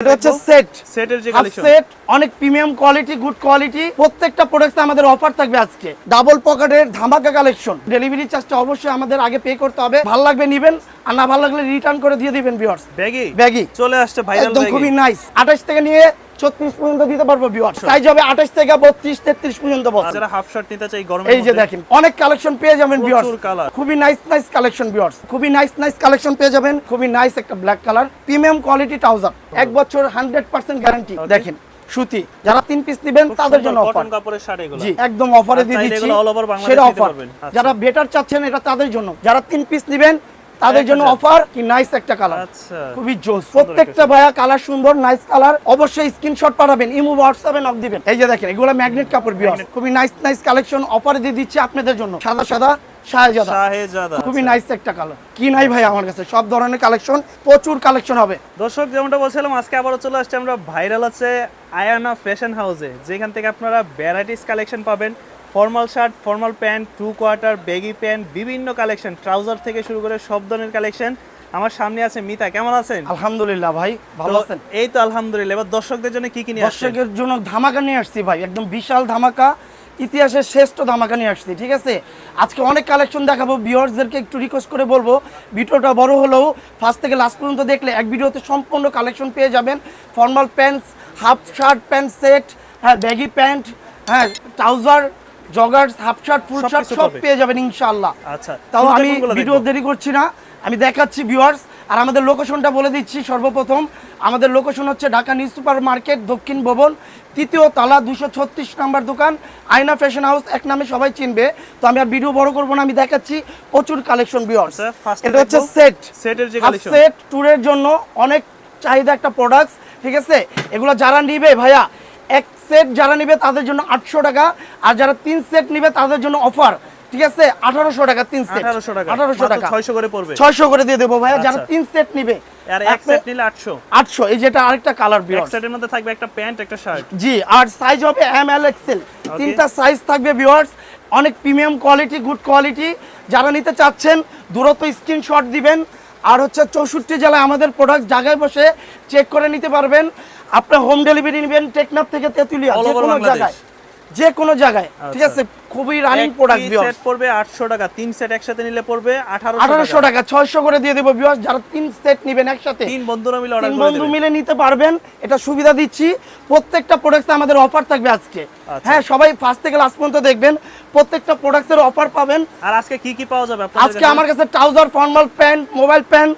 এটা হচ্ছে সেট সেটের যে কালেকশন সেট অনেক প্রিমিয়াম কোয়ালিটি গুড কোয়ালিটি প্রত্যেকটা প্রোডাক্টে আমাদের অফার থাকবে আজকে। ডাবল পকেটের ধামাকা কালেকশন ডেলিভারি চার্জটা অবশ্যই আমাদের আগে পে করতে হবে। ভালো লাগবে নিবেন আর না ভালো লাগলে রিটার্ন করে দিয়ে দিবেন ভিউয়ার্স ব্যাগি ব্যাগি চলে আসছে ভাইরাল একদম খুবই নাইস 28 থেকে নিয়ে 36 পর্যন্ত দিতে পারব ভিউয়ার্স সাইজ হবে 28 থেকে 32 33 পর্যন্ত যারা হাফ শার্ট নিতে চাই গরমে এই যে দেখেন অনেক কালেকশন পেয়ে যাবেন ভিউয়ার্স খুবই নাইস নাইস কালেকশন ভিউয়ার্স খুবই নাইস নাইস কালেকশন পেয়ে যাবেন। খুবই নাইস একটা black colour premium quality trouser এক বছর 100% গ্যারান্টি দেখেন সুতি। যারা তিন পিস নেবেন তাদের জন্য অফার কাপড়ের শার্ট এগুলো। জি একদম অফারে দিয়ে দিচ্ছি। সেটা অফার। আচ্ছা। যারা বেটার চাচ্ছেন এটা তাদের জন্য। যারা তিন পিস নেবেন তাদের জন্য অফার কি নাইস একটা কালার আচ্ছা খুবই জোস প্রত্যেকটা ভাইয়া কালার সুন্দর নাইস কালার অবশ্যই স্ক্রিনশট পাঠাবেন ইমো হোয়াটসঅ্যাপে নক দিবেন। এই যে দেখেন এগুলো ম্যাগনেট কাপড় বিয়ার খুবই নাইস নাইস কালেকশন অফারে দিয়ে দিচ্ছি আপনাদের জন্য। সাদা সাদা শাহজাদা। শাহেজাদা খুবই নাইস একটা কালার কি নাই ভাই আমার কাছে? সব ধরনের কালেকশন প্রচুর কালেকশন হবে। দর্শক যেমনটা বলছিলাম আজকে আবারও চলে আসছে আমরা ভাইরাল আছে আয়ানা ফ্যাশন হাউসে যেখান থেকে আপনারা ভ্যারাইটিস কালেকশন পাবেন। Formal shirt formal pant two quarter baggy pant বিভিন্ন কালেকশন ট্রাউজার থেকে শুরু করে সব ধরনের কালেকশন আমার সামনে আছে মিতা। কেমন আছেন? আলহামদুলিল্লাহ ভাই ভালো আছেন? এই তো আলহামদুলিল্লাহ। এবার দর্শকদের জন্য কি কি নিয়ে দর্শকের জন্য ধামাকা নিয়ে আসছি ভাই একদম বিশাল ধামাকা ইতিহাসের শ্রেষ্ঠ ধামাকা নিয়ে আসছি ঠিক আছে? আজকে অনেক কালেকশন দেখাবো ভিউয়ার্সদেরকে একটু রিকোয়েস্ট করে বলব ভিডিওটা বড় হলেও ফার্স্ট থেকে লাস্ট পর্যন্ত দেখলে এক ভিডিওতে সম্পূর্ণ কালেকশন পেয়ে যাবেন। Formal pants half shirt pant set হ্যাঁ ব্যাগি প্যান্ট হ্যাঁ trouser joggers half shirt full shirt সব পেয়ে যাবেন ইনশাআল্লাহ। আচ্ছা তাও আমি ভিডিও দেরি করছি না। আমি দেখাচ্ছি ভিউয়ার্স আর আমাদের লোকেশনটা বলে দিচ্ছি সর্বপ্রথম। আমাদের লোকেশন হচ্ছে ঢাকা নিউ সুপার মার্কেট দক্ষিণ ভবন তৃতীয় তালা দুশো ছত্রিশ নাম্বার দোকান আয়না ফ্যাশন হাউস এক নামে সবাই চিনবে। তো আমি আর ভিডিও বড় করব না আমি দেখাচ্ছি প্রচুর কালেকশন ভিউয়ার্স এটা হচ্ছে সেট সেটের যে কালেকশন সেট ট্যুরের জন্য অনেক চাহিদা একটা প্রোডাক্টস ঠিক আছে? এগুলো যারা নিবে ভাইয়া সেট যারা নিবে তাদের জন্য আটশো টাকা আর যারা তিন সেট নিবে তাদের জন্য অফার ঠিক আছে? আঠারোশো টাকা তিন সেট। 1800 টাকা। আঠারোশো টাকা। 600 করে পড়বে। ছয়শো করে দিয়ে দেবো ভাইয়া যারা আচ্ছা। তিন সেট নিবে আর এক সেট নিলে 800 আটশো এই যেটা আরেকটা কালার এক সেটের মধ্যে থাকবে একটা প্যান্ট একটা শার্ট। জি আর সাইজ হবে এম এল এক্সেল তিনটা সাইজ থাকবে ভিউয়ার্স অনেক প্রিমিয়াম কোয়ালিটি গুড কোয়ালিটি যারা নিতে চাচ্ছেন দূরত্ব স্ক্রিনশট দিবেন। আর হচ্ছে চৌষট্টি জেলায় আমাদের প্রোডাক্ট জায়গায় বসে চেক করে নিতে পারবেন। আপনার হোম ডেলিভারি নেবেন টেকনাফ থেকে তেঁতুলিয়া যে কোনো জায়গায় যে কোনো জায়গায় ঠিক আচ্ছা। আছে? খুবই রানিং প্রোডাক্ট সেট পড়বে 800 টাকা তিন সেট একসাথে নিলে পড়বে 1800 টাকা। ছয়শো করে দিয়ে দেবো ভিউয়ার্স যারা তিন সেট নেবেন একসাথে তিন বন্ধুরা মিলে অর্ডার তিন বন্ধু মিলে নিতে পারবেন। এটা সুবিধা দিচ্ছি। প্রত্যেকটা প্রোডাক্টে আমাদের অফার থাকবে আজকে। আচ্ছা। হ্যাঁ সবাই ফার্স্ট থেকে লাস্ট পর্যন্ত দেখবেন। প্রত্যেকটা প্রোডাক্টের অফার পাবেন। আর আজকে কি কি পাওয়া যাবে আজকে আমার কাছে trouser formal pant mobile pant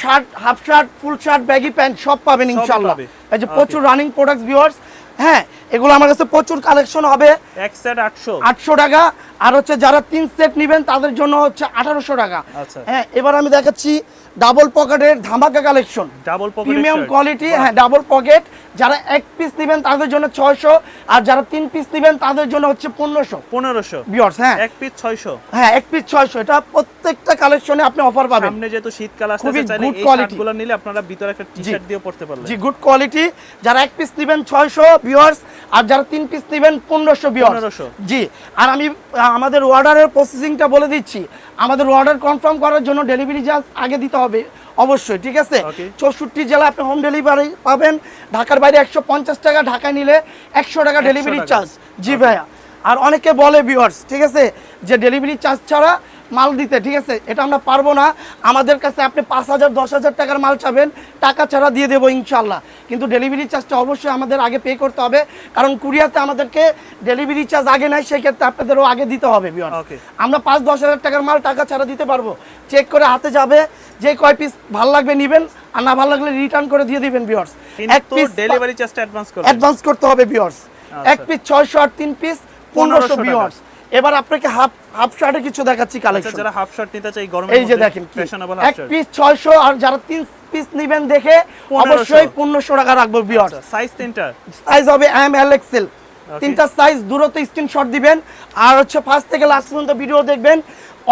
shirt half shirt full shirt baggy pant সব পাবেন ইনশাল্লাহ এই যে প্রচুর রানিং প্রোডাক্টস ভিউয়ার্স হ্যাঁ এগুলো আমার কাছে প্রচুর কালেকশন হবে। এক সেট 800 আটশো টাকা। আর হচ্ছে যারা তিন সেট নেবেন তাদের জন্য হচ্ছে আঠারোশো টাকা। আচ্ছা। হ্যাঁ এবার আমি দেখাচ্ছি ডাবল পকেটের ধামাকা কালেকশন ডাবল প্রিমিয়াম কোয়ালিটি হ্যাঁ ডাবল পকেট যারা এক পিস নেবেন তাদের জন্য ছয়শো। আর যারা তিন পিস নেবেন তাদের জন্য হচ্ছে পনেরোশো। পনেরোশো। বিয়ার্স হ্যাঁ। এক পিস 600 হ্যাঁ এক পিস ছয়শো। এটা প্রত্যেকটা কালেকশনে আপনি অফার পাবেন। সামনে যেহেতু শীতকাল আসছে খুবই এই quality। শার্টগুলো নিলে আপনারা ভিতরে একটা টি-শার্ট দিয়ে পড়তে পারলেন। জি গুড কোয়ালিটি যারা এক পিস নেবেন ছয়শো বিয়ার্স আর যারা তিন পিস নেবেন পনেরোশো বিয়ার্স 1500 জি। আর আমি আমাদের অর্ডারের প্রসেসিংটা বলে দিচ্ছি। আমাদের অর্ডার কনফার্ম করার জন্য ডেলিভারি চার্জ আগে দিতে হবে অবশ্যই ঠিক আছে? চৌষট্টি জেলা আপনি হোম ডেলিভারি পাবেন। ঢাকার বাইরে একশো পঞ্চাশ টাকা ঢাকায় নিলে একশো টাকা ডেলিভারি চার্জ জি ভাইয়া। আর অনেকে বলে ভিউয়ার্স ঠিক আছে? যে ডেলিভারি চার্জ ছাড়া মাল দিতে ঠিক আছে? এটা আমরা পারব না। আমাদের কাছে আপনি পাঁচ হাজার দশ হাজার টাকার মাল চাবেন টাকা ছাড়া দিয়ে দেবো ইনশাল্লাহ কিন্তু ডেলিভারি চার্জটা অবশ্যই আমাদের আগে পে করতে হবে। কারণ কুরিয়াতে আমাদেরকে ডেলিভারি চার্জ আগে নাই সেক্ষেত্রে আপনাদেরও আগে দিতে হবে Okay. আমরা পাঁচ দশ হাজার টাকার মাল টাকা ছাড়া দিতে পারব। চেক করে হাতে যাবে। যে কয় পিস ভালো লাগবে নেবেন আর না ভালো লাগলে রিটার্ন করে দিয়ে দিবেন ভিউয়ার্স এক পিস ডেলিভারি চার্জটা অ্যাডভান্স করতে হবে ভিউয়ার্স আচ্ছা। এক পিস ছয়শো আর তিন পিস পনেরোশো টাকা। এবার আপনাকে হাফ হাফ শার্টে কিছু দেখাচ্ছি আচ্ছা কালেকশন যারা হাফ শার্ট নিতে চাই গরমে এই যে দেখেন ফ্যাশনেবল এক পিস ছয়শো আর যারা তিন পিস নিবেন দেখে অবশ্যই পনেরোশো টাকা রাখব ভিউয়ার্স সাইজ তিনটা? সাইজ হবে এম এল এক্সেল তিনটা সাইজ দূরত্ব স্ক্রিনশট দিবেন। আর হচ্ছে ফার্স্ট থেকে লাস্ট পর্যন্ত ভিডিও দেখবেন।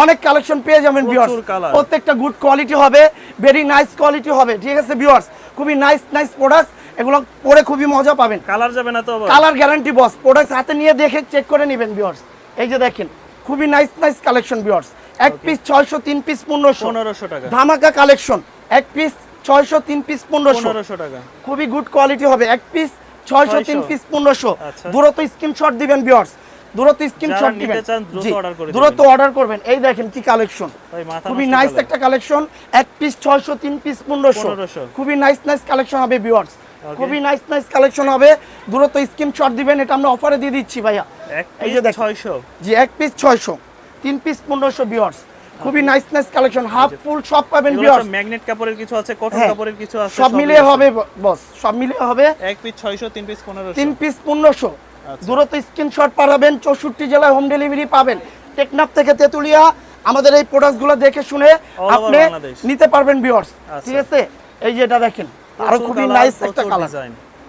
অনেক কালেকশন পেয়ে যাবেন ভিউয়ার্স প্রত্যেকটা গুড কোয়ালিটি হবে ভেরি নাইস কোয়ালিটি হবে ঠিক আছে ভিউয়ার্স খুবই নাইস নাইস প্রোডাক্ট এগুলো পরে খুবই মজা পাবেন। কালার যাবে না তো কালার গ্যারান্টি বস প্রোডাক্ট হাতে নিয়ে দেখে চেক করে নেবেন ভিউয়ার্স এই যে দেখেন খুবই নাইস নাইস কালেকশন ভিউয়ার্স এক পিস ছয়শো তিন পিস পনেরোশো। 1500 টাকা। ধামাকা কালেকশন এক পিস ছয়শো তিন পিস পনেরোশো। পনেরোশো টাকা। খুবই গুড কোয়ালিটি হবে। এক পিস ছয়শো তিন 600 পিস পনেরোশো। আচ্ছা। দূরত্ব স্ক্রিনশট দিবেন বিয়ার্স দূরত্ব স্ক্রিনশট দিবেন। চান, দ্রুত জি, order করে দ্রুত অর্ডার করবেন। এই দেখেন কি কালেকশন খুবই নাইস একটা কালেকশন এক পিস ছয়শো তিন পিস পনেরোশো। 1500 খুবই নাইস নাইস কালেকশন হবে বিয়ার্স খুবই নাইস নাইস কালেকশন হবে। দূরত্ব স্ক্রিনশট দিবেন এটা আমরা অফারে দিয়ে দিচ্ছি ভাইয়া। এই যে। ছয়শো। জি এক পিস ছয়শো। তিন পিস পনেরোশো বিয়ার্স খুবই nice nice collection half full সব পাবেন বিয়ার্স ম্যাগনেট কাপড়ের কিছু আছে কটন হ্যাঁ। কাপড়ের কিছু আছে সব মিলিয়ে হবে বস সব মিলিয়ে হবে এক পিস ছয়শো তিন পিস পনেরোশো। তিন পিস পনেরোশো। আচ্ছা। দূরত্ব স্ক্রিনশট পাঠাবেন চৌষট্টি জেলায় হোম ডেলিভারি পাবেন। টেকনাফ থেকে তেতুলিয়া আমাদের এই প্রোডাক্টগুলো দেখে শুনে আপনি নিতে পারবেন বিয়ার্স আচ্ছা। ঠিক আছে? এই যে এটা দেখেন আরও খুবই নাইস একটা কালার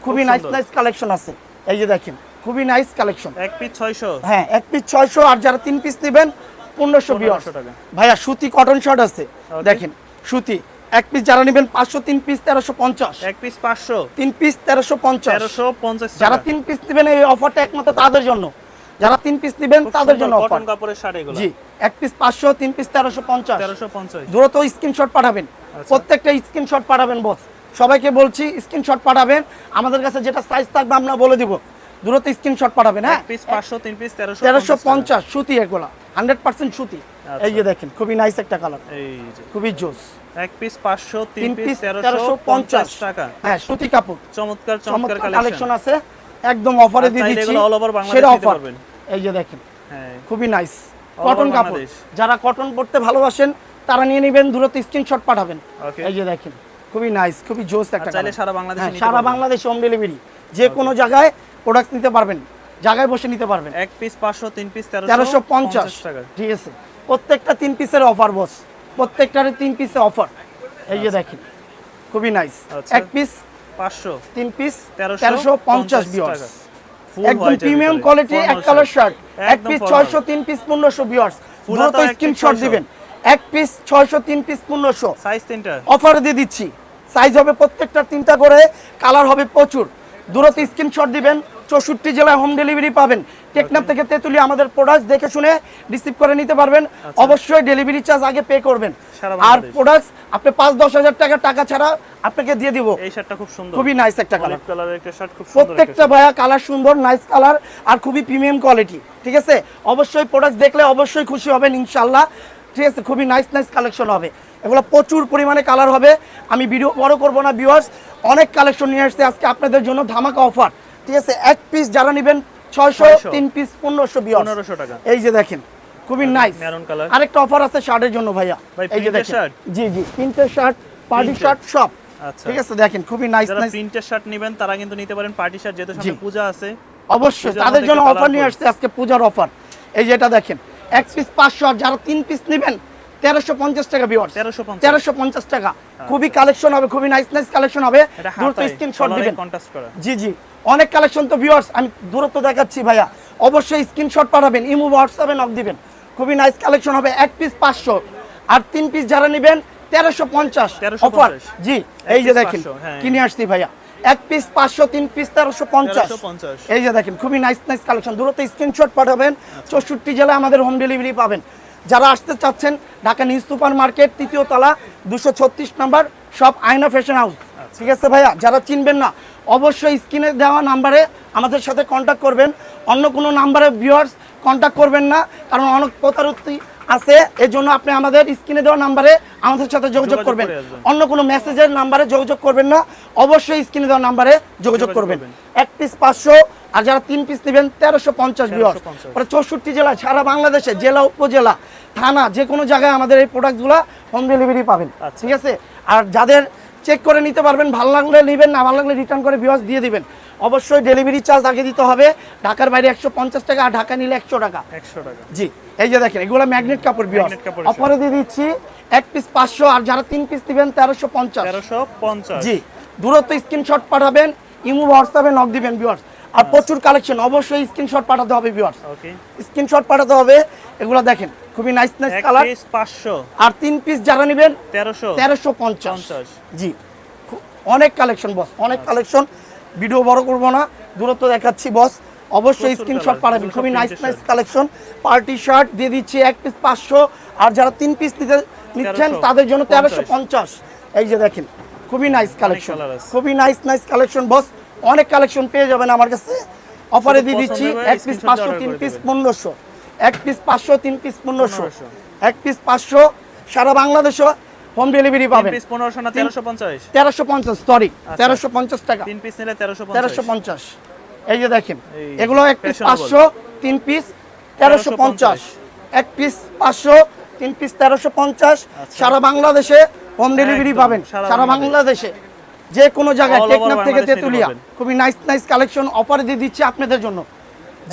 খুবই নাইস নাইস কালেকশন আছে। এই যে দেখেন খুবই নাইস কালেকশন এক পিস ছয়শো। হ্যাঁ এক পিস ছয়শো আর যারা তিন পিস নেবেন পনেরোশো বিয়ার্স 1500 টাকা। ভাইয়া সুতি কটন শার্ট আছে। দেখেন সুতি। এক পিস যারা নেবেন পাঁচশো তিন পিস তেরোশো পঞ্চাশ। এক পিস পাঁচশো। তিন পিস তেরোশো পঞ্চাশ। তেরোশো পঞ্চাশ যারা তিন পিস নেবেন এই অফারটা একমাত্র তাদের জন্য। যারা তিন পিস নেবেন তাদের জন্য অফার কটন কাপড়ের শাড়ি এগুলো। জি এক পিস পাঁচশো তিন পিস তেরোশো পঞ্চাশ। তেরোশো পঞ্চাশ। দ্রুত স্ক্রিনশট পাঠাবেন। আচ্ছা। প্রত্যেকটা স্ক্রিনশট পাঠাবেন বস সবাইকে বলছি স্ক্রিনশট পাঠাবেন। আমাদের কাছে যেটা সাইজ থাকবে আমরা বলে দিব। দ্রুত স্ক্রিনশট পাঠাবেন হ্যাঁ? পিস পাঁচশো তিন পিস তেরোশো তেরোশো পঞ্চাশ পঞ্চাশ সুতি এগুলা হান্ড্রেড পার্সেন্ট সুতি। আচ্ছা। এই যে দেখেন খুবই নাইস একটা কালার এই যে। খুবই জোস এক পিস পাঁচশো তিন তিন পিস পিস তেরোশো তেরোশো পঞ্চাশ। পঞ্চাশ টাকা। হ্যাঁ সুতি কাপড়। চমৎকার চমৎকার কালেকশন আছে। একদম অফারে দিয়ে দিচ্ছি। all over বাংলাদেশ সেটা পারবেন। এই যে দেখেন হ্যাঁ। খুবই নাইস কটন কাপড়। যারা কটন পড়তে ভালোবাসেন তারা নিয়ে নেবেন দূরত্ব স্ক্রিনশট পাঠাবেন. এই যে দেখেন খুবই নাইস খুবই জোস একটা চাইলে সারা বাংলাদেশে হ্যাঁ, সারা। বাংলাদেশ হোম ডেলিভারি যে কোনো জায়গায় প্রোডাক্ট নিতে পারবেন জায়গায় বসে নিতে পারবেন। এক পিস পাঁচশো তিন পিস তেরোশো পঞ্চাশ। টাকা। ঠিক আছে। প্রত্যেকটা তিন পিসের অফার বস প্রত্যেকটারে তিন পিসের অফার এই যে দেখেন খুবই নাইস আচ্ছা। এক পিস পাঁচশো তিন পিস তেরোশো পঞ্চাশ বিয়ার্স একদম প্রিমিয়াম কোয়ালিটি এক কালার শার্ট এক পিস ছয়শো তিন পিস পনেরোশো বিয়ার্স দ্রুত স্ক্রিনশট দিবেন। এক পিস ছয়শো তিন পিস পনেরোশো। সাইজ তিনটা। অফার দিয়ে দিচ্ছি। সাইজ হবে প্রত্যেকটা তিনটা করে কালার হবে প্রচুর। দূরত স্ক্রিনশট দিবেন। চৌষট্টি জেলায় হোম ডেলিভারি পাবেন। টেকনাপ থেকে তেঁতুলি আমাদের প্রোডাক্ট দেখে শুনে রিসিভ করে নিতে পারবেন। অবশ্যই ডেলিভারি চার্জ আগে পে করবেন। আর। প্রোডাক্ট আপনি পাঁচ দশ হাজার টাকা টাকা ছাড়া আপনাকে দিয়ে দিব। এই শার্টটা খুব সুন্দর। খুবই নাইস একটা কালার কালারের একটা শার্ট খুব সুন্দর প্রত্যেকটা ভাইয়া কালার সুন্দর নাইস কালার আর খুবই প্রিমিয়াম কোয়ালিটি ঠিক আছে? অবশ্যই প্রোডাক্ট দেখলে অবশ্যই খুশি হবেন ইনশাল্লাহ ঠিক আছে? খুবই নাইস নাইস কালেকশন হবে। এগুলো প্রচুর পরিমাণে কালার হবে। আমি ভিডিও বড় করব না ভিউয়ার্স অনেক কালেকশন নিয়ে আসছে আজকে আপনাদের জন্য ধামাকা অফার ঠিক আছে? এক পিস যারা নেবেন ছয়শো তিন পিস পনেরোশো পনেরোশো টাকা। এই যে দেখেন খুবই নাইস মেরুন কালার আরেকটা অফার আছে শার্টের জন্য ভাইয়া। এই যে দেখেন। জি জি প্রিন্টের শার্ট পার্টি শার্ট সব। আচ্ছা। ঠিক আছে দেখেন খুবই নাইস নাইস প্রিন্টের শার্ট নেবেন তারা কিন্তু নিতে পারেন পার্টি শার্ট যেহেতু সামনে পূজা আছে। অবশ্যই তাদের জন্য অফার নিয়ে আসছে আজকে পূজার অফার এই যে এটা দেখেন এক পিস পাঁচশো আর যারা তিন পিস নেবেন তেরোশো পঞ্চাশ টাকা 1350 তেরোশো পঞ্চাশ। টাকা। খুবই কালেকশন হবে খুবই নাইস নাইস কালেকশন হবে। দ্রুত স্ক্রিনশট দিবেন। জি জি। অনেক কালেকশন তো ভিউয়ার্স আমি দূরত্ব দেখাচ্ছি ভাইয়া। অবশ্যই স্ক্রিনশট পাঠাবেন ইমো হোয়াটসঅ্যাপে নক দিবেন। খুবই নাইস কালেকশন হবে এক পিস পাঁচশো। আর তিন পিস যারা নেবেন তেরোশো পঞ্চাশ অফার জি এই যে দেখেন 500, হ্যাঁ। কিনে আসছি ভাইয়া। এক পিস পাঁচশো তিন পিস তেরোশো পঞ্চাশ। এই যে দেখেন খুবই নাইস নাইস কালেকশন দূরত্ব স্ক্রিনশট পাঠাবেন চৌষট্টি জেলায় আমাদের হোম ডেলিভারি পাবেন। যারা আসতে চাচ্ছেন ঢাকা নিউ সুপার মার্কেট তৃতীয় তলা দুশো ছত্রিশ নাম্বার সব আয়না ফ্যাশন হাউস ঠিক আছে ভাইয়া যারা চিনবেন না অবশ্যই স্ক্রিনে দেওয়া নাম্বারে আমাদের সাথে কন্ট্যাক্ট করবেন। অন্য কোনো নাম্বারে ভিউয়ার্স কন্ট্যাক্ট করবেন না কারণ অনেক প্রতারতি আছে এর জন্য আপনি আমাদের স্ক্রিনে দেওয়া নাম্বারে আমাদের সাথে যোগাযোগ করবেন। অন্য কোনো মেসেজের নাম্বারে যোগাযোগ করবেন না অবশ্যই স্ক্রিনে দেওয়া নাম্বারে যোগাযোগ করবেন। এক পিস পাঁচশো আর যারা তিন পিস নেবেন তেরোশো পঞ্চাশ বিয়র 1350 পরে চৌষট্টি জেলা সারা বাংলাদেশে জেলা উপজেলা থানা যে কোনো জায়গায় আমাদের এই প্রোডাক্টগুলো হোম ডেলিভারি পাবেন। আচ্ছা। ঠিক আছে? আর যাদের চেক করে নিতে পারবেন। ভালো লাগলে নেবেন না ভালো লাগলে রিটার্ন করে বিওয়াস দিয়ে দিবেন। অবশ্যই ডেলিভারি চার্জ আগে দিতে হবে। ঢাকার বাইরে একশো পঞ্চাশ টাকা আর ঢাকা নিলে একশো টাকা। একশো টাকা। জি এই যে দেখেন এগুলো ম্যাগনেট কাপড় বিওয়াস অফারে দিয়ে দিচ্ছি এক পিস পাঁচশো আর যারা তিন পিস দিবেন তেরোশো পঞ্চাশ। তেরোশো পঞ্চাশ। জি দূরত্ব স্ক্রিনশট পাঠাবেন ইমো হোয়াটসঅ্যাপে নক দিবেন ভিউয়ার্স আর প্রচুর কালেকশন অবশ্যই স্ক্রিনশট পাঠাতে হবে ভিউয়ার্স ওকে স্ক্রিনশট পাঠাতে হবে এগুলো দেখেন খুবই নাইস নাইস এক কালার পিস পাঁচশো। আর তিন পিস যারা নেবেন তেরোশো। তেরোশো পঞ্চাশ। পঞ্চাশ। জি অনেক কালেকশন বস অনেক কালেকশন ভিডিও বড় করব না দূরত্ব দেখাচ্ছি বস অবশ্যই স্ক্রিনশট পাঠাবেন খুবই nice nice collection party shirt দিয়ে দিচ্ছি এক পিস পাঁচশো আর যারা তিন পিস নিতে নিচ্ছেন তাদের জন্য তেরোশো পঞ্চাশ। এই যে দেখেন খুবই নাইস কালেকশন খুবই নাইস নাইস কালেকশন বস অনেক কালেকশন পেয়ে যাবেন আমার কাছে। অফারে দিয়ে দিচ্ছি এক পিস পাঁচশো তিন পিস। পনেরোশো। এক পিস পাঁচশো তিন পিস পনেরোশো। এক পিস পাঁচশো সারা বাংলাদেশে হোম ডেলিভারি পাবেন। পিস পনেরোশো না তেরোশো পঞ্চাশ? সরি তেরোশো পঞ্চাশ টাকা। তিন পিস নিলে তেরোশো তেরোশো পঞ্চাশ। এই যে দেখেন এগুলো এক পিস fashionable। পাঁচশো তিন পিস তেরোশো পঞ্চাশ। এক পিস পাঁচশো তিন পিস তেরোশো পঞ্চাশ। সারা বাংলাদেশে হোম ডেলিভারি পাবেন। সারা বাংলাদেশে। যে কোনো জায়গায় টেকনাফ থেকে তেতুলিয়া। খুবই নাইস নাইস কালেকশন অফার দিয়ে দিচ্ছি আপনাদের জন্য।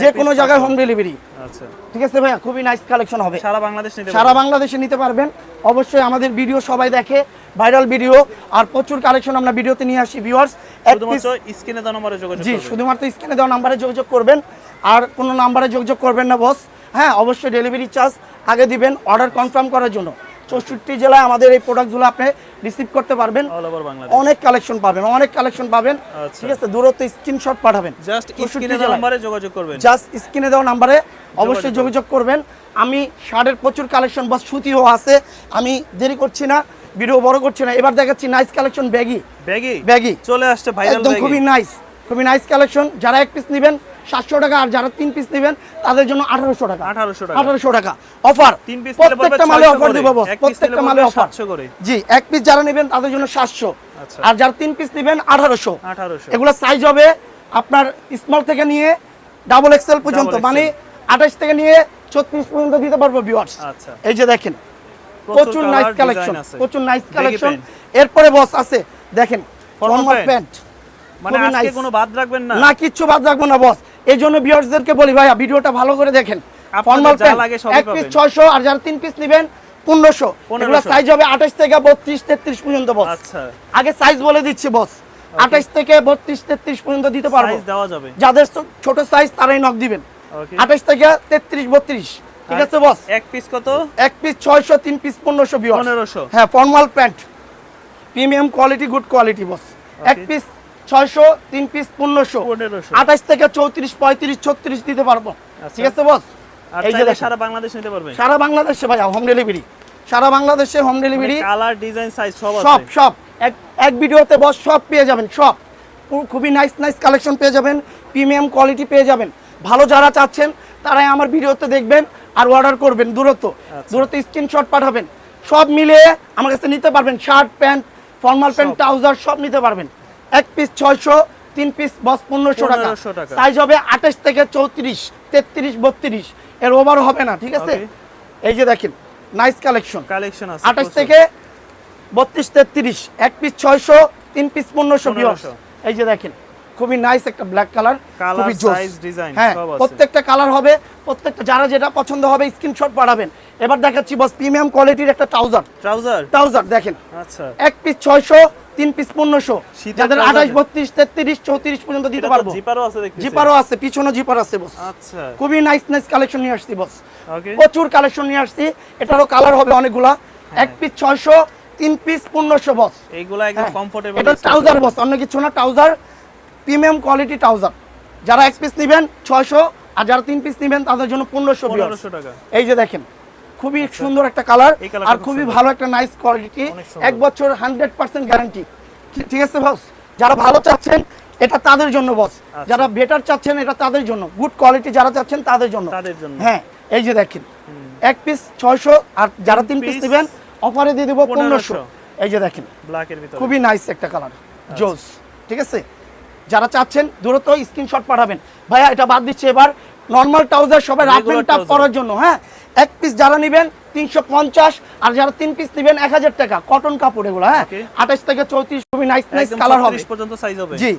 যে কোনো জায়গায় হোম ডেলিভারি আচ্ছা। ঠিক আছে ভাইয়া? খুবই নাইস কালেকশন হবে। সারা বাংলাদেশ নিতে সারা বাংলাদেশে নিতে পারবেন। অবশ্যই আমাদের ভিডিও সবাই দেখে ভাইরাল ভিডিও আর প্রচুর কালেকশন আমরা ভিডিওতে নিয়ে আসি ভিউয়ার্স শুধুমাত্র স্ক্রিনে দেওয়া নম্বরে যোগাযোগ জি শুধুমাত্র স্ক্রিনে দেওয়া নাম্বারে যোগাযোগ করবেন। আর কোনো নাম্বারে যোগাযোগ করবেন না বস হ্যাঁ অবশ্যই ডেলিভারি চার্জ আগে দিবেন অর্ডার কনফার্ম করার জন্য। চৌষট্টি জেলায় আমাদের এই প্রোডাক্টগুলো আপনি রিসিভ করতে পারবেন। অনেক কালেকশন পাবেন অনেক কালেকশন পাবেন। আচ্ছা। ঠিক আছে দূরত্ব স্ক্রিনশট পাঠাবেন। জাস্ট স্ক্রিনে দেওয়া নম্বরে যোগাযোগ করবেন। জাস্ট স্ক্রিনে দেওয়া নাম্বারে অবশ্যই যোগাযোগ করবেন। আমি শার্টের প্রচুর কালেকশন বা সুতিও আছে আমি দেরি করছি না ভিডিও বড় করছি না। এবার দেখাচ্ছি nice collection baggy baggy baggy চলে আসছে ভাইরাল একদম খুবই নাইস খুবই নাইস কালেকশন যারা এক পিস নেবেন সাতশো টাকা আর যারা তিন পিস নেবেন তাদের জন্য আঠারোশো টাকা। 1800 টাকা। আঠারোশো টাকা। অফার তিন পড়বে প্রত্যেকটা মালে অফার দিব। প্রত্যেকটা মালে অফার করে। জি এক পিস যারা নেবেন তাদের জন্য সাতশো। আচ্ছা। আর যারা তিন পিস নেবেন আঠারোশো। 1800 এগুলো সাইজ হবে আপনার স্মল থেকে নিয়ে ডাবল এক্সেল পর্যন্ত। মানে আঠাশ থেকে নিয়ে ছত্রিশ পর্যন্ত দিতে পারব ভিউয়ার্স আচ্ছা। এই যে দেখেন প্রচুর নাইস কালেকশন। প্রচুর নাইস কালেকশন এরপরে বস আছে দেখেন ফর্মাল প্যান্ট মানে আজকে কোনো বাদ রাখবেন না। না কিচ্ছু বাদ রাখব না বস এই জন্য ভিউয়ার্সদেরকে বলি ভাইয়া ভিডিওটা ভালো করে দেখেন। ফর্মাল প্যান্ট এক পিস পাবেন। ছয়শো আর যারা তিন পিস নেবেন পনেরোশো। এগুলো সাইজ হবে আঠাশ থেকে বত্রিশ তেত্রিশ পর্যন্ত বস আচ্ছা। আগে সাইজ বলে দিচ্ছি বস আঠাশ থেকে বত্রিশ তেত্রিশ পর্যন্ত দিতে পারব। সাইজ দেওয়া যাবে। যাদের ছোট সাইজ তারাই নক দিবেন। ওকে আঠাশ থেকে তেত্রিশ বত্রিশ। ঠিক আছে বস এক পিস কত? এক পিস ছয়শো তিন পিস পনেরোশো বিয়ার 1500 হ্যাঁ formal pant premium quality good quality boss এক পিস ছয়শো তিন পিস পনেরোশো। আঠাশ থেকে চৌত্রিশ পঁয়ত্রিশ ছত্রিশ দিতে পারব। আচ্ছা। ঠিক আছে বস এই যে সারা বাংলাদেশ নিতে পারবেন। সারা বাংলাদেশে ভাইয়া হোম ডেলিভারি সারা বাংলাদেশে home delivery colour design size সব সব সব। এক এক ভিডিওতে বস সব পেয়ে যাবেন সব। খুবই নাইস নাইস কালেকশন পেয়ে যাবেন প্রিমিয়াম কোয়ালিটি পেয়ে যাবেন। ভালো যারা চাচ্ছেন তারাই আমার ভিডিওতে দেখবেন আর অর্ডার করবেন দূরত্ব। আচ্ছা। দূরত্ব স্ক্রিনশট পাঠাবেন। সব মিলিয়ে আমার কাছে নিতে পারবেন shirt pant formal pant trouser সব নিতে পারবেন। এক পিস ছয়শো তিন পিস বস পনেরোশো টাকা। সাইজ হবে আঠাশ থেকে চৌত্রিশ তেত্রিশ বত্রিশ। এর ওভার হবে না ঠিক আছে? এই যে দেখেন নাইস কালেকশন কালেকশন আঠাশ থেকে বত্রিশ তেত্রিশ। এক পিস ছয়শো তিন পিস পনেরোশো 1500 এই যে দেখেন খুবই নাইস একটা ব্ল্যাক কালার খুবই জোস। হ্যাঁ প্রত্যেকটা কালার হবে প্রত্যেকটা যারা যেটা পছন্দ হবে স্ক্রিনশট পাঠাবেন। এবার দেখাচ্ছি বস প্রিমিয়াম কোয়ালিটির একটা ট্রাউজার ট্রাউজার ট্রাউজার দেখেন। আচ্ছা। এক পিস ছয়শো তিন পিস পনেরোশো। শীতের যাদের trouser আঠাশ দেন। বত্রিশ তেত্রিশ চৌত্রিশ পর্যন্ত দিতে পারব। জিপারও আছে দেখতেছি। জিপারও আছে পিছনে জিপার আছে বস আচ্ছা। খুবই নাইস নাইস কালেকশন নিয়ে আসছি বস ওকে প্রচুর কালেকশন নিয়ে আসছি। এটারও কালার হবে অনেকগুলা। হ্যাঁ। এক পিস ছয়শো তিন পিস পনেরোশো বস এইগুলা একদম হ্যাঁ, কমফোর্টেবল এটা ট্রাউজার বস অন্য কিছু না। ট্রাউজার প্রিমিয়াম কোয়ালিটি ট্রাউজার যারা এক পিস নেবেন ছয়শো আর যারা তিন পিস নেবেন তাদের জন্য পনেরোশো পনেরোশো টাকা। এই যে দেখেন। খুবই সুন্দর একটা কালার আর খুবই ভালো একটা নাইস কোয়ালিটি এক বছর হান্ড্রেড পার্সেন্ট গ্যারান্টি ঠিক আছে বস যারা ভালো চাচ্ছেন এটা তাদের জন্য বস আচ্ছা। যারা বেটার চাচ্ছেন এটা তাদের জন্য। গুড কোয়ালিটি যারা চাচ্ছেন তাদের জন্য। হ্যাঁ এই যে দেখেন। এক পিস ছয়শো আর যারা তিন পিস নেবেন অফারে দিয়ে দেবো পনেরোশো। এই যে দেখেন। খুবই নাইস একটা কালার আচ্ছা। জোস ঠিক আছে? যারা চাচ্ছেন দূরত্ব স্ক্রিনশট পাঠাবেন। ভাইয়া এটা বাদ দিচ্ছে এবার। নর্মাল ট্রাউজার সবাই রাফ এন্ড টাফ করার জন্য হ্যাঁ? এক পিস যারা নেবেন তিনশো পঞ্চাশ আর যারা তিন পিস নেবেন এক হাজার টাকা কটন কাপড় এগুলো হ্যাঁ? আঠাশ থেকে চৌত্রিশ খুবই নাইস নাইস কালার হবে। পর্যন্ত সাইজ হবে। জি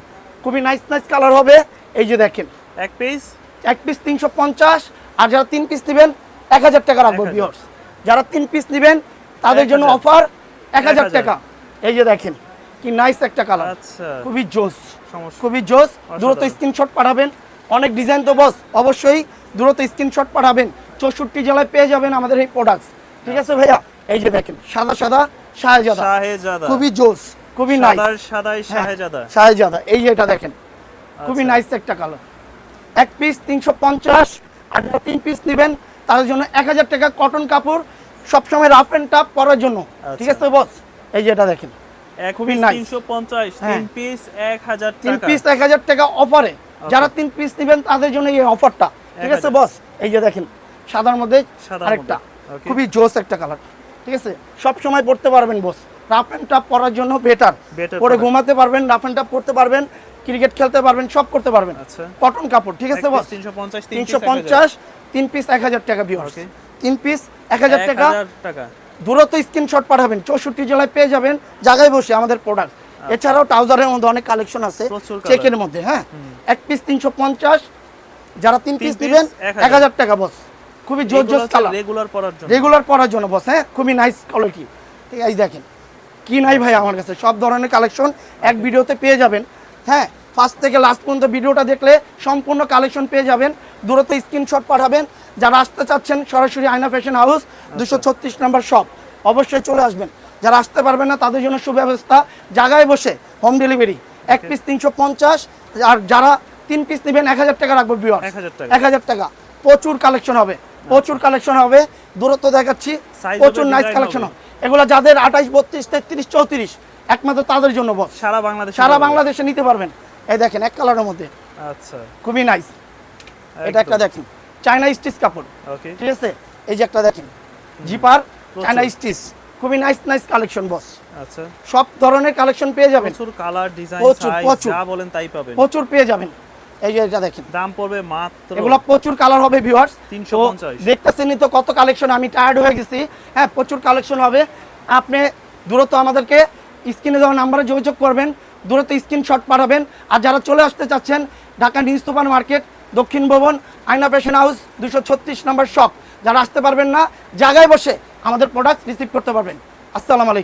খুবই নাইস নাইস কালার হবে। এই যে দেখেন। এক পিস এক পিস তিনশো পঞ্চাশ আর যারা তিন পিস নেবেন এক হাজার টাকা রাখব 1000 বিয়র্স যারা তিন পিস নেবেন তাদের জন্য অফার এক হাজার টাকা। এই যে দেখেন কি নাইস একটা কালার আচ্ছা। খুবই জোস। খুবই জোস। দ্রুত। স্ক্রিনশট পাঠাবেন। অনেক ডিজাইন তো বস অবশ্যই দ্রুত স্ক্রিনশট পাঠাবেন। চৌষট্টি জেলায় পেয়ে যাবেন আমাদের এই প্রোডাক্ট ঠিক আছে ভাইয়া? এই যে দেখেন সাদা সাদা শাহজাদা। শাহেজাদা। খুবই জোস খুবই নাইস সাদাই শাহেজাদা। শাহজাদা। এই যে এটা দেখেন খুবই আচ্ছা। নাইস একটা কালার এক পিস তিনশো পঞ্চাশ আর তিন পিস নেবেন। তাদের জন্য এক হাজার টাকা কটন কাপড় সবসময় রাফ অ্যান্ড টাফ করার জন্য। ঠিক আচ্ছা। আছে বস এই যে এটা দেখেন খুবই nice। তিনশো পঞ্চাশ হ্যাঁ। তিন পিস এক হাজার তিন পিস এক হাজার টাকা অফারে যারা তিন পিস নেবেন তাদের জন্য এই অফারটা ঠিক আছে বস এই যে দেখেন সাদার মধ্যে আরেকটা। খুবই জোস একটা কালার ঠিক আছে? সব সময় পড়তে পারবেন বস রাফ অ্যান্ড টাপ পরার জন্য বেটার পরে ঘুমাতে পারবেন রাফ অ্যান্ড টাপ পড়তে পারবেন ক্রিকেট খেলতে পারবেন সব করতে পারবেন। আচ্ছা। কটন কাপড় ঠিক আছে বস তিনশো পঞ্চাশ তিন পিস এক হাজার। টাকা Okay. তিন পিস এক হাজার টাকা। দূরত্ব স্ক্রিনশট পাঠাবেন চৌষট্টি জেলায় পেয়ে যাবেন জায়গায় বসে আমাদের প্রোডাক্ট এছাড়াও ট্রাউজারের মধ্যে অনেক কালেকশন আছে। আচ্ছা। চেকের মধ্যে হ্যাঁ? এক পিস তিনশো পঞ্চাশ যারা তিন পিস নেবেন এক হাজার। টাকা বস খুবই জোর জোর কালার রেগুলার পরার জন্য। রেগুলার পরার জন্য বস হ্যাঁ? খুবই নাইস কোয়ালিটি ঠিক আছে এই দেখেন কি নাই ভাই আমার কাছে? সব ধরনের কালেকশন এক ভিডিওতে পেয়ে যাবেন হ্যাঁ? ফার্স্ট থেকে লাস্ট পর্যন্ত ভিডিওটা দেখলে সম্পূর্ণ কালেকশন পেয়ে যাবেন। দূরত্ব স্ক্রিনশট পাঠাবেন। যারা আসতে চাচ্ছেন সরাসরি আয়না ফ্যাশন হাউস দুশো ছত্রিশ নম্বর শপ অবশ্যই চলে আসবেন। যারা আসতে পারবেন না তাদের জন্য সুব্যবস্থা। জায়গায় বসে হোম ডেলিভারি এক পিস তিনশো পঞ্চাশ আর যারা তিন পিস নেবেন এক হাজার টাকা রাখব বিয়ার এক হাজার টাকা। প্রচুর কালেকশন হবে। প্রচুর কালেকশন হবে। দূরত্ব দেখাচ্ছি। প্রচুর নাইস কালেকশন। হবে। এগুলো যাদের আঠাইশ বত্রিশ তেত্রিশ চৌত্রিশ একমাত্র তাদের জন্য বস। সারা বাংলাদেশ সারা বাংলাদেশে নিতে পারবেন। এই দেখেন এক কালারের মধ্যে। আচ্ছা। খুবই নাইস এটা একটা দেখেন চায়না স্টিচ কাপড়। ঠিক আছে? এই যে একটা দেখেন জিপার চায়না স্টিচ খুবই নাইস নাইস কালেকশন বস আচ্ছা। সব ধরনের কালেকশন পেয়ে যাবেন। প্রচুর কালার ডিজাইন সাইজ। যা বলেন তাই পাবেন। প্রচুর পেয়ে যাবেন। এই যে এটা দেখেন। দাম পড়বে মাত্র এগুলো প্রচুর কালার হবে ভিউয়ার্স 350 দেখতেছেনই তো কত কালেকশন আমি টায়ার্ড হয়ে গেছি। হ্যাঁ প্রচুর কালেকশন হবে। আপনি দূরত্ব আমাদেরকে স্ক্রিনে দেওয়া নাম্বারে যোগাযোগ করবেন। দূরত্ব স্ক্রিনশট পাঠাবেন। আর যারা চলে আসতে চাচ্ছেন ঢাকা নিউ সুপার মার্কেট দক্ষিণ ভবন আয়না ফ্যাশন হাউস দুশো ছত্রিশ নম্বর শপ যারা আসতে পারবেন না জায়গায় বসে আমাদের প্রোডাক্ট রিসিভ করতে পারবেন। আসসালামু আলাইকুম।